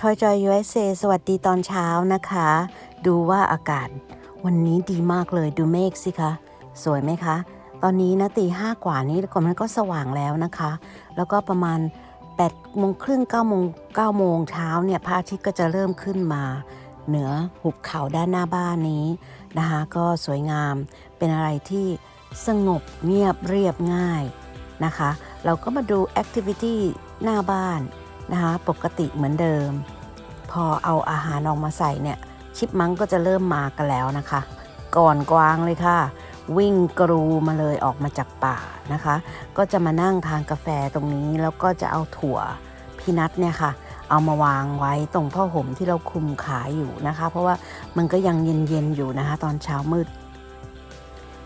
ทอยจอย USA สวัสดีตอนเช้านะคะ ดูว่าอากาศ วันนี้ดีมากเลยดูเมฆสิคะ สวยไหมคะ ตอนนี้นะตีห้ากว่านี้ก่อนมันก็สว่างแล้วนะคะ แล้วก็ประมาณ8โมงครึ่ง9โมง9โมงเช้าเนี่ยพระอาทิตย์ก็จะเริ่มขึ้นมา เหนือหุบเขาด้านหน้าบ้านนี้นะคะ ก็สวยงามเป็นอะไรที่สงบเงียบเรียบง่ายนะคะ เราก็มาดูแอคทิวิตี้หน้าบ้าน นะคะปกติเหมือนเดิม พอเอาอาหารออกมาใส่เนี่ยชิปมังก็จะเริ่มมากันแล้วนะคะ ก่อนกวางเลยค่ะ วิ่งกรูมาเลยออกมาจากป่านะคะ ก็จะมานั่งทานกาแฟตรงนี้แล้วก็จะเอาถั่วพีนัทเนี่ยค่ะ เอามาวางไว้ตรงผ้าห่มที่เราคลุมขายอยู่นะคะ เพราะว่ามันก็ยังเย็นๆอยู่นะคะ ตอนเช้ามืด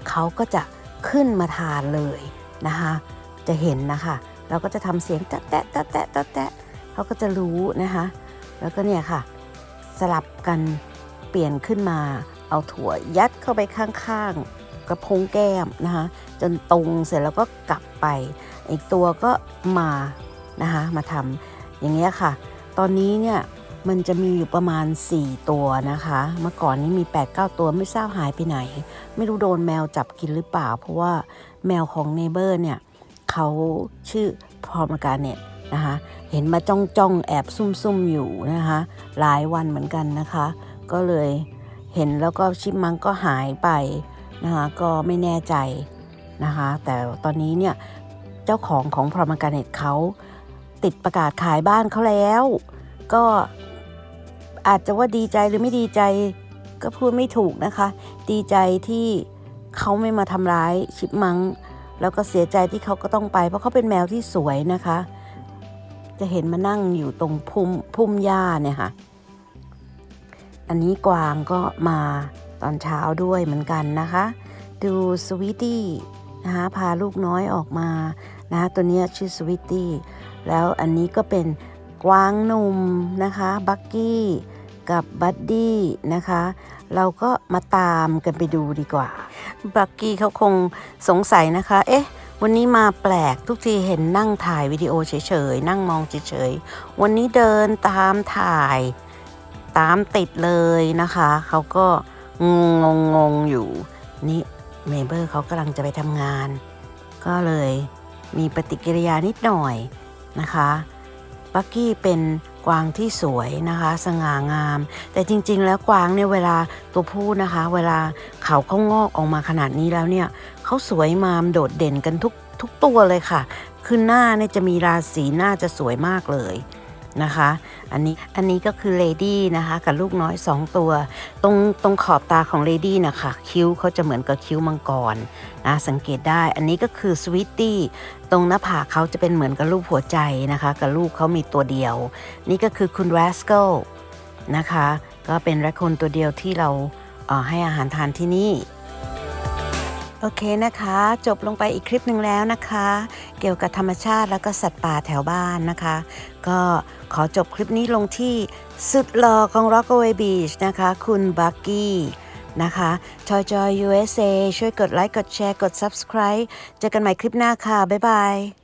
เขาก็จะขึ้นมาทานเลยนะคะ จะเห็นนะคะ เราก็จะทำเสียงแตะแตะแตะแตะแตะแตะ เขาก็จะรู้นะคะ แล้วก็เนี่ยค่ะ สลับกันเปลี่ยนขึ้นมา เอาถั่วยัดเข้าไปข้างๆกระพงแก้มนะคะ จนตรงเสร็จแล้วก็กลับไป อีกตัวก็มานะคะมาทำอย่างเงี้ยค่ะ ตอนนี้เนี่ยมันจะมีอยู่ประมาณ 4 ตัวนะคะ เมื่อก่อนนี้มี 8-9 ตัวไม่ทราบหายไปไหน ไม่รู้โดนแมวจับกินหรือเปล่า เพราะว่าแมวของเนเบอร์เนี่ยเขาชื่อพรมการเน็ตนะคะ เห็นมาจ้องจ้องแอบซุ่มซุ่มอยู่นะคะ หลายวันเหมือนกันนะคะ ก็เลยเห็นแล้วก็ชิปมังก็หายไปนะคะก็ไม่แน่ใจนะคะ แต่ตอนนี้เนี่ยเจ้าของของพรมการเน็ตเขาติดประกาศขายบ้านเขาแล้ว ก็อาจจะว่าดีใจหรือไม่ดีใจก็พูดไม่ถูกนะคะ ดีใจที่เขาไม่มาทำร้ายชิปมัง แล้วก็เสียใจที่เขาก็ต้องไป เพราะเขาเป็นแมวที่สวยนะคะ จะเห็นมานั่งอยู่ตรงพุ่มพุ่มหญ้าเนี่ยค่ะ อันนี้กวางก็มาตอนเช้าด้วยเหมือนกันนะคะ ดูสวีตี้นะคะพาลูกน้อยออกมานะะตัวนี้ชื่อสวีตี้แล้วอันนี้ก็เป็นกวางหนุ่มนะคะบักกี้กับบัดดี้นะคะ เราก็มาตามกันไปดูดีกว่า บักกี้เขาคงสงสัยนะคะ เอ๊ะ วันนี้มาแปลกทุกทีเห็นนั่งถ่ายวิดีโอเฉยๆ นั่งมองเฉยๆ วันนี้เดินตามถ่ายตามติดเลยนะคะ เขาก็งงงงอยู่ นี่เมเบอร์เขากำลังจะไปทำงาน ก็เลยมีปฏิกิริยานิดหน่อยนะคะบักกี้เป็นกวางที่สวยนะคะ สง่างาม แต่จริง ๆ แล้วกวางเนี่ยเวลาตัวผู้นะคะ เวลาเขาเขางอกออกมาขนาดนี้แล้วเนี่ย เขาสวยมามโดดเด่นกันทุกทุกตัวเลยค่ะ คือหน้าเนี่ยจะมีราศีหน้าจะสวยมากเลยนะคะ อันนี้อันนี้ก็คือเลดี้นะคะกับลูกน้อย 2 ตัว ตรงตรงขอบตาของเลดี้นะคะคิ้วเขาจะเหมือนกับคิ้วมังกรนะสังเกตได้อันนี้ก็คือสวีตตี้ตรงหน้าผากเขาจะเป็นเหมือนกับรูปหัวใจนะคะกับลูกเขามีตัวเดียว นี่ก็คือคุณ Rascal นะคะ ก็เป็นแรคคนตัวเดียวที่เราให้อาหารทานที่นี่ โอเคนะคะ จบลงไปอีกคลิปหนึ่งแล้วนะคะ เกี่ยวกับธรรมชาติแล้วก็สัตว์ป่าแถวบ้านนะคะ ก็ขอจบคลิปนี้ลงที่สุดหล่อของ Rockaway Beach นะคะ คุณบักกี้นะคะจอยจอย USA ช่วยกดไลค์ กดแชร์ กด Subscribe เจอกันใหม่คลิปหน้าค่ะ บ๊ายบาย